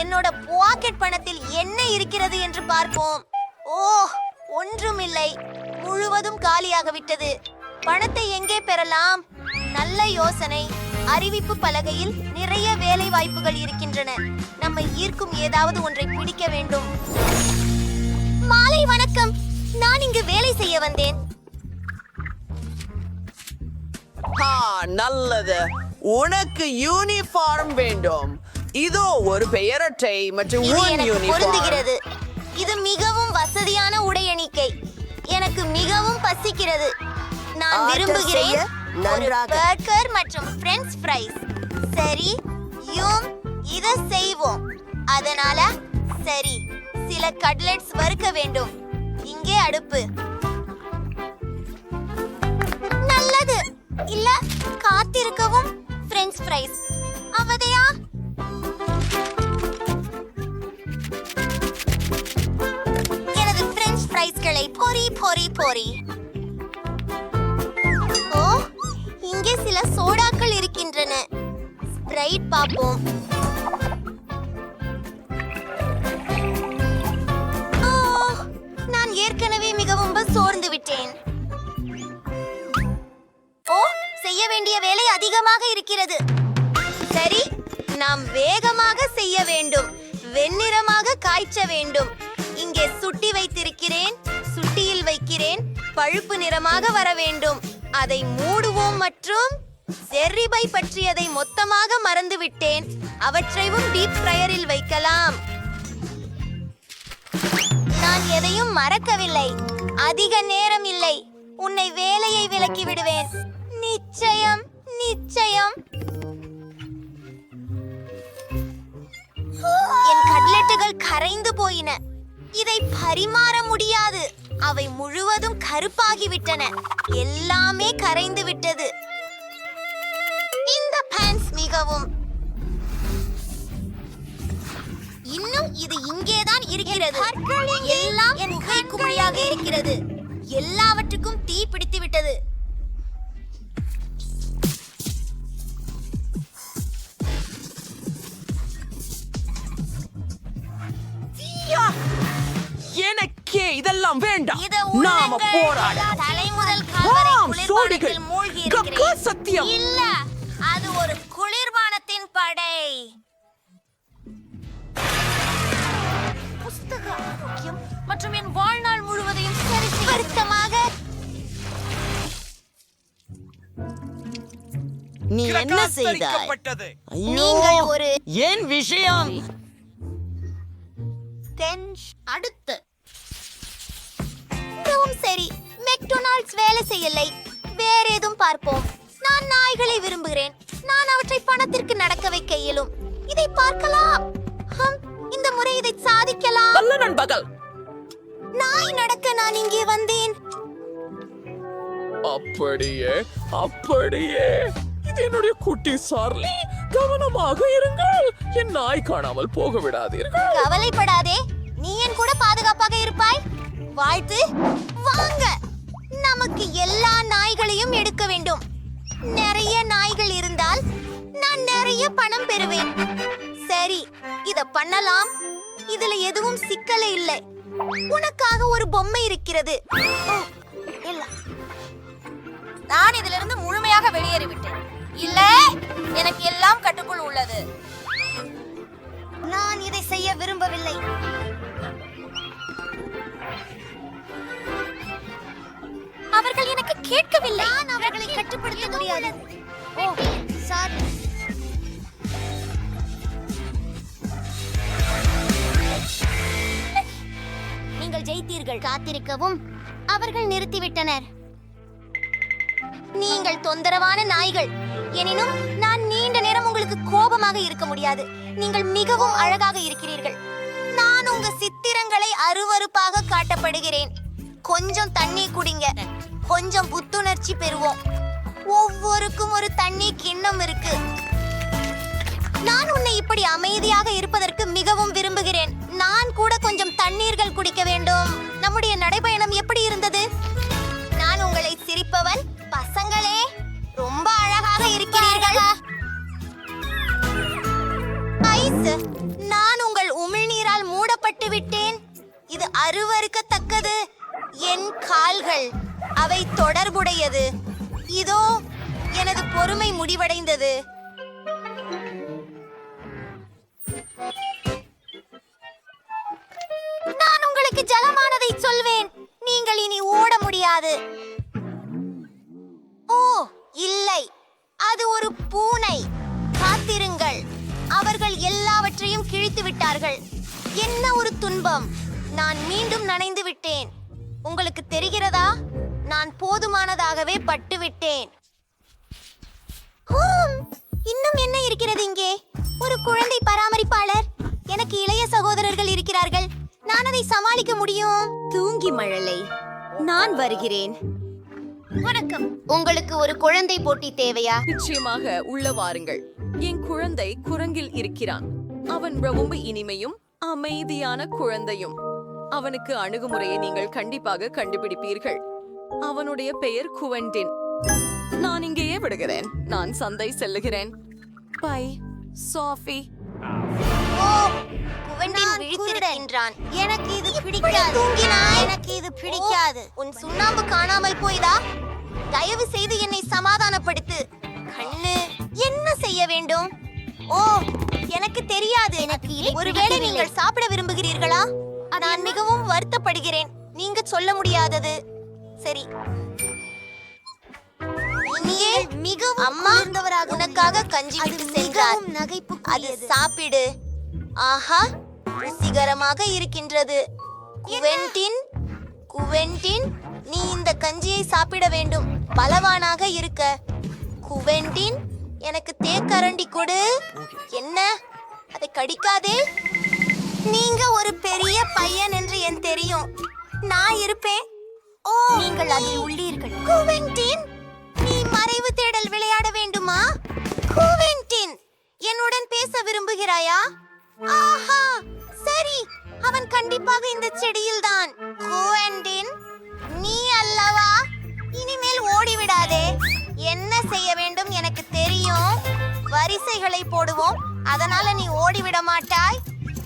என்னோட பாக்கெட் பணத்தில் என்ன இருக்கிறது என்று பார்ப்போம். ஓ ஒன்றுமில்லை. முழுவதும் காலியாக விட்டது பணத்தை எங்கே பெறலாம்? நல்ல யோசனை. அறிவிப்பு பலகையில் நிறைய வேலை வாய்ப்புகள் இருக்கின்றன. நம்மை ஈர்க்கும் ஏதாவது ஒன்றை பிடிக்க வேண்டும். மாலை வணக்கம். நான் இங்கு வேலை செய்ய வந்தேன். ஆ நல்லது. உனக்கு யூனிஃபார்ம் வேண்டும். இதோ ஒரு பெயரட்டை மற்றும் பொருந்துகிறது. இது மிகவும் வசதியான உடை எண்ணிக்கை. எனக்கு மிகவும் பசிக்கிறது. நான் விரும்புகிறேன் நன்றாக. பர்கர் மற்றும் பிரெஞ்ச் ஃப்ரைஸ் சரி யும் இத செய்வோம். அதனால சரி சில கட்லெட்ஸ் வறுக்க வேண்டும். இங்கே அடுப்பு. நல்லது. இல்ல காத்திருக்கவும். பிரெஞ்ச் ஃப்ரைஸ் அவதையா? எனது பிரெஞ்ச் ஃப்ரைஸ்களை பொரி பொறி பொறி. ஓ இங்கே சில சோடாக்கள் இருக்கின்றன. ஸ்ப்ரைட் பார்ப்போம். நான் ஏற்கனவே மிகவும் சோர்ந்து விட்டேன். ஓ செய்ய வேண்டிய வேலை அதிகமாக இருக்கிறது. சரி நாம் வேகமாக செய்ய வேண்டும். வெண்ணிறமாக காய்ச்ச வேண்டும். இங்கே சுட்டி வைத்திருக்கிறேன் சுட்டியில் வைக்கிறேன் பழுப்பு நிறமாக வர வேண்டும். அதை மூடுவோம் மற்றும் செர்ரிபை பற்றியதை மொத்தமாக மறந்துவிட்டேன். அவற்றையும் டீப் ஃப்ரையரில் வைக்கலாம். நான் எதையும் மறக்கவில்லை. அதிக நேரம் இல்லை. உன்னை வேலையை விலக்கி விடுவேன். நிச்சயம் நிச்சயம். கரைந்து போயின. இதை பரிமாற முடியாது. அவை முழுவதும் கருப்பாகிவிட்டன. எல்லாமே கரைந்து விட்டது. இந்த பேன்ஸ் மிகவும். இன்னும் இது இங்கேதான் இருக்கிறது. எல்லாம் குமிழியாக இருக்கிறது. எல்லாவற்றுக்கும் தீ பிடித்து விட்டது எனக்கே இதெல்லாம் வேண்டாம் இத நாம. போராட தலை முதல் கால் வரை ஆம், சோடிகள். குளிர்பானத்தில் மூழ்கி கக்கா இருக்கிறேன். சத்தியம். இல்ல அது ஒரு குளிர்பானத்தின் படை புஸ்தக ஆரோக்கியம் மற்றும் என் வாழ்நாள் முழுவதையும் சரி வருத்தமாக நீ என்ன செய்தாய் ஐயோ நீங்கள் ஒரு ஏன் விஷயம் அடுத்து மிகவும் சரி. மெக்டொனால்ட்ஸ் வேலை செய்யலை. வேற ஏதும் பார்ப்போம். நான் நாய்களை விரும்புகிறேன். நான் அவற்றை பணத்திற்கு நடக்க வைக்க இயலும். இதை பார்க்கலாம். ஹம், இந்த முறை இதை சாதிக்கலாம். நல்ல நண்பகல் நாய் நடக்க நான் இங்கே வந்தேன். அப்படியே அப்படியே. இது என்னுடைய குட்டி சார்லி கவனமாக இருங்கள். என் நாய் காணாமல் போக விடாதீர்கள் கவலைப்படாதே. நீ என் கூட பாதுகாப்பாக இருப்பாய். வாழ்த்து. வாங்க. நமக்கு எல்லா நாய்களையும் எடுக்க வேண்டும். நிறைய நாய்கள் இருந்தால் நான் நிறைய பணம் பெறுவேன். சரி இத பண்ணலாம். இதுல எதுவும் சிக்கலே இல்லை. உனக்காக ஒரு பொம்மை இருக்கிறது. ஓ, நான் இதிலிருந்து முழுமையாக வெளியேறிவிட்டேன். இல்ல எனக்கு எல்லாம் கட்டுக்குள் உள்ளது. நான் இதை செய்ய விரும்பவில்லை. அவர்கள் எனக்கு கேட்கவில்லை. நான் அவர்களை கட்டுப்படுத்த முடியாது. Oh sorry. நீங்கள் ஜெயித்தீர்கள். காத்திருக்கவும். அவர்கள் நிறுத்திவிட்டனர். நீங்கள் தொந்தரவான நாய்கள். எனினும் நான் நீண்ட நேரம் உங்களுக்கு கோபமாக இருக்க முடியாது. நீங்கள் மிகவும் அழகாக இருக்கிறீர்கள். நான் உங்க சித்திரங்களை அருவருப்பாக காட்டப்படுகிறேன். கொஞ்சம் தண்ணி குடிங்க. கொஞ்சம் புத்துணர்ச்சி பெறுவோம். ஒவ்வொருக்கும் ஒரு தண்ணி கிண்ணம் இருக்கு. நான் உன்னை இப்படி அமைதியாக இருப்பதற்கு மிகவும் விரும்புகிறேன். நான் கூட கொஞ்சம் தண்ணீர்கள் குடிக்க வேண்டும். நம்முடைய நடைபயணம் எப்படி இருந்தது? நான் உங்களை சிரிப்பவன் பசங்களே. ரொம்ப அழகாக இருக்கிறீர்கள்? ஐஸ் நான் இது அருவருக்கத்தக்கது. என் கால்கள். அவை தொடர்புடையது. இதோ எனது பொறுமை முடிவடைந்தது. நான் உங்களுக்கு ஜலமானதை சொல்வேன். நீங்கள் இனி ஓட முடியாது. ஓ இல்லை. அது ஒரு பூனை. காத்திருங்கள். அவர்கள் எல்லாவற்றையும் கிழித்து விட்டார்கள். என்ன ஒரு துன்பம். நான் மீண்டும் நனைந்து விட்டேன். உங்களுக்கு தெரிகிறதா? நான் போதுமானதாகவே பட்டு விட்டேன் ஹூம், இன்னும் என்ன இருக்கிறது இங்கே? ஒரு குழந்தை பராமரிப்பாளர். எனக்கு இளைய சகோதரர்கள் இருக்கிறார்கள். நான் அதை சமாளிக்க முடியும்? தூங்கி மழலை. நான் வருகிறேன். வணக்கம். உங்களுக்கு ஒரு குழந்தை போட்டி தேவையா? நிச்சயமாக உள்ள வாருங்கள். என் குழந்தை குரங்கில் இருக்கிறான். அவன் ரொம்ப இனிமையும் அமைதியான குழந்தையும். அவனுக்கு அணுகுமுறையை நீங்கள் கண்டிப்பாக கண்டுபிடிப்பீர்கள். அவனுடைய பெயர் குவெண்டின். நான் இங்கேயே விடுகிறேன். நான் சந்தை செல்லுகிறேன். Bye Sophie. எனக்கு இது பிடிக்காது. எனக்கு இது பிடிக்காது. உன் சுண்ணாம்பு காணாமல் போய்தா? தயவு செய்து என்னை சமாதானப்படுத்து. கண்ணு என்ன செய்ய வேண்டும்? ஓ எனக்கு தெரியாது. எனக்கு ஒருவேளை நீங்கள் சாப்பிட விரும்புகிறீர்களா? நான் மிகவும் வருத்தப்படுகிறேன். நீங்க சொல்ல முடியாதது. சரி. இனியே மிகவும் அம்மா உனக்காக கஞ்சி விட்டு சென்றார். நகைப்பு அது சாப்பிடு. ஆஹா ருசிகரமாக இருக்கின்றது. குவென்டின் குவென்டின் நீ இந்த கஞ்சியை சாப்பிட வேண்டும். பலவானாக இருக்க. குவென்டின் எனக்கு தேக்கரண்டி கொடு. என்ன? அதை கடிக்காதே. நீங்க ஒரு பெரிய பையன் என்று என் தெரியும். நான் இருப்பேன். நீங்கள் அதில் உள்ளீர்கள். குவென்டின் நீ மறைவு தேடல் விளையாட வேண்டுமா? குவென்டின் என்னுடன் பேச விரும்புகிறாயா? ஆஹா சரி அவன் கண்டிப்பாக இந்த செடியில் தான் குவென்டின் நீ அல்லவா? இனிமேல் ஓடிவிடாதே. என்ன செய்ய வேண்டும் எனக்கு தெரியும். வரிசைகளை போடுவோம். அதனால நீ ஓடிவிட மாட்டாய்.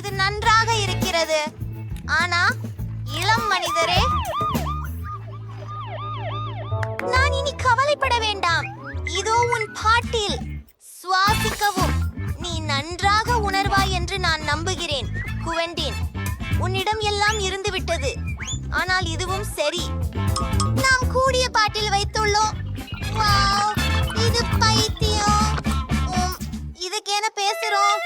இது நன்றாக இருக்கிறது. ஆனா இளம் மனிதரே நான் இனி கவலைப்பட வேண்டாம். இதோ உன் பாட்டில். சுவாசிக்கவும். நீ நன்றாக உணர்வாய் என்று நான் நம்புகிறேன் குவெண்டின். உன்னிடம் எல்லாம் இருந்துவிட்டது. ஆனால் இதுவும் சரி. நாம் கூடிய பாட்டில் வைத்துள்ளோம். இது பைத்தியம். உம், இதுக்கென பேசுறோம்.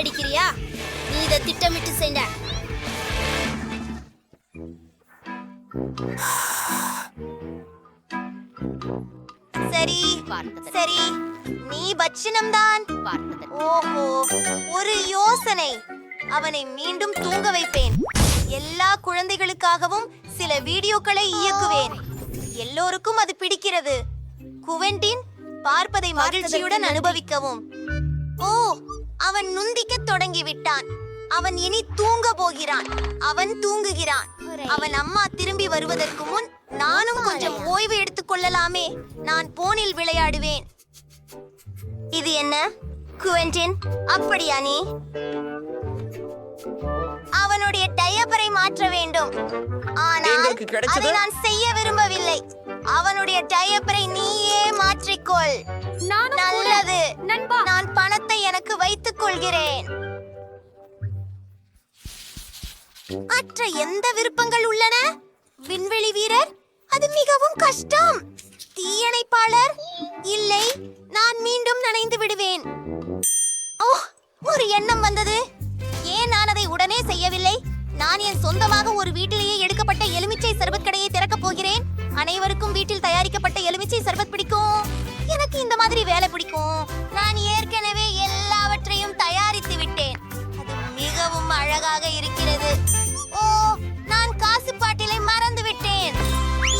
அடிக்கிறியா? நீ இதை திட்டமிட்டு செஞ்ச. சரி. சரி. நீ பார்த்தது. ஓஹோ ஒரு யோசனை. அவனை மீண்டும் தூங்க வைப்பேன். எல்லா குழந்தைகளுக்காகவும் சில வீடியோக்களை இயக்குவேன். எல்லோருக்கும் அது பிடிக்கிறது. குவென்டின் பார்ப்பதை மகிழ்ச்சியுடன் அனுபவிக்கவும். ஓ அவன் நுந்திக்கத் தொடங்கி விட்டான் அவன் இனி தூங்க போகிறான். அவன் தூங்குகிறான். அவன் அம்மா திரும்பி வருவதற்கு முன் நானும் கொஞ்சம் ஓய்வு எடுத்துக் கொள்ளலாமே. நான் போனில் விளையாடுவேன். இது என்ன? குவென்டின்? அப்படியா நீ? அவனுடைய டயப்பரை மாற்ற வேண்டும். ஆனால்? அதை நான் செய்ய விரும்பவில்லை. அவனுடைய டயப்பரை நீயே மாற்றிக்கொள். நல்லது. நான் பணத்தை எனக்கு வைத்துக் கொள்கிறேன். மற்ற எந்த விருப்பங்கள் உள்ளன? விண்வெளி வீரர் அது மிகவும் கஷ்டம். தீயணைப்பாளர் இல்லை நான் மீண்டும் நனைந்து விடுவேன். ஓ ஒரு எண்ணம் வந்தது. ஏன் நான் அதை உடனே செய்யவில்லை? நான் என் சொந்தமாக ஒரு வீட்டிலேயே எடுக்கப்பட்ட எலுமிச்சை சர்பத் கடையை திறக்கப் போகிறேன். அனைவருக்கும் வீட்டில் தயாரிக்கப்பட்ட எலுமிச்சை சர்பத் பிடிக்கும். எனக்கு இந்த மாதிரி வேலை பிடிக்கும். அழகாக இருக்கிறது. ஓ நான் காசு பாட்டிலை மறந்து விட்டேன்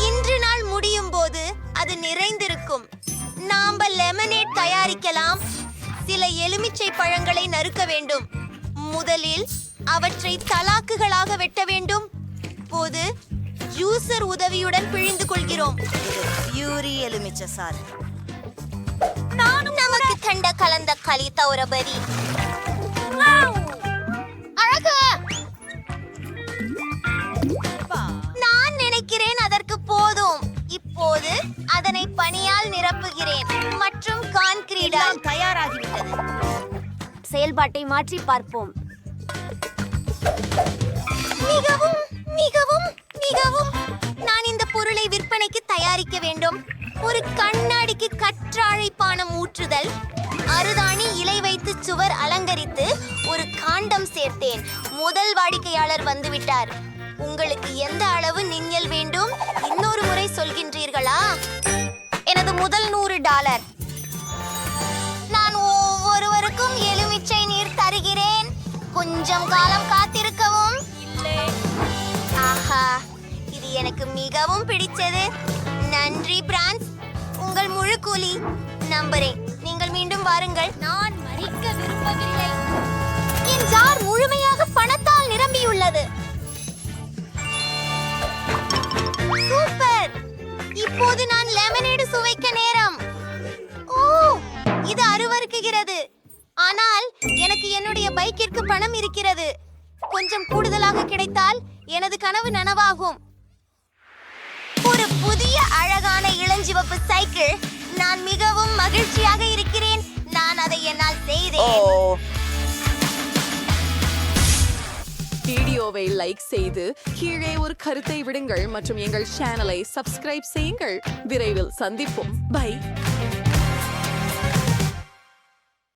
இன்று நாள் முடியும் போது அது நிறைந்திருக்கும். நாம லெமனேட் தயாரிக்கலாம். சில எலுமிச்சை பழ பழங்களை நறுக்க வேண்டும். முதலில் அவற்றை தலாக்குகளாக வெட்ட வேண்டும். போது ஜூசர் உதவியுடன் பிழிந்து கொள்கிறோம். பியூரி எலுமிச்சை சாறு. நமக்கு கண்ட கலந்த களி தௌரபதி அழகு நான் நினைக்கிறேன் அதற்கு போதும். இப்போது அதனை பனியால் நிரப்புகிறேன். மற்றும் கான்கிரீட்டால் தயாராகிவிட்டது. செயல்பாட்டை மாற்றி பார்ப்போம். மிகவும் மிகவும் மிகவும். நான் இந்த பொருளை விற்பனைக்கு தயாரிக்க வேண்டும். ஒரு கண்ணாடிக்கு கற்றாழை பானம் ஊற்றுதல் அறுதாணி இலை வைத்து சுவர் அலங்கரித்து ஒரு காண்டம் சேர்த்தேன். முதல் வாடிக்கையாளர் வந்துவிட்டார். உங்களுக்கு எந்த அளவு நிஞ்சல் வேண்டும்? இன்னொரு முறை சொல்கின்றீர்களா? எனது முதல் நூறு டாலர். நான் ஒவ்வொருவருக்கும் எலுமிச்சை நீர் தருகிறேன். கொஞ்சம் காலம் காத்திருக்கவும். ஆஹா இது எனக்கு மிகவும் பிடிச்சது நன்றி பிரான்ஸ். உங்கள் முழு கூலி. நம்புறேன். நீங்கள் மீண்டும் வாருங்கள். நான் மறிக்க விரும்பவில்லை. என் ஜார் முழுமையாக பணத்தால் நிரம்பியுள்ளது? சூப்பர். இப்போது நான் லெமனேடு சுவைக்க நேரம். ஓ இது அருவருக்குகிறது. ஆனால் எனக்கு என்னுடைய பைக்கிற்கு பணம் இருக்கிறது. கொஞ்சம் கூடுதலாக கிடைத்தால் எனது கனவு நனவாகும். இளஞ்சிவப்பு சைக்கிள். நான் மிகவும் மகிழ்ச்சியாக இருக்கிறேன். நான் அதை என்னால் செய்தேன். வீடியோவை லைக் செய்து கீழே ஒரு கருத்தை விடுங்கள் மற்றும் எங்கள் சேனலை சப்ஸ்கிரைப் செய்யுங்கள். விரைவில் சந்திப்போம். பை.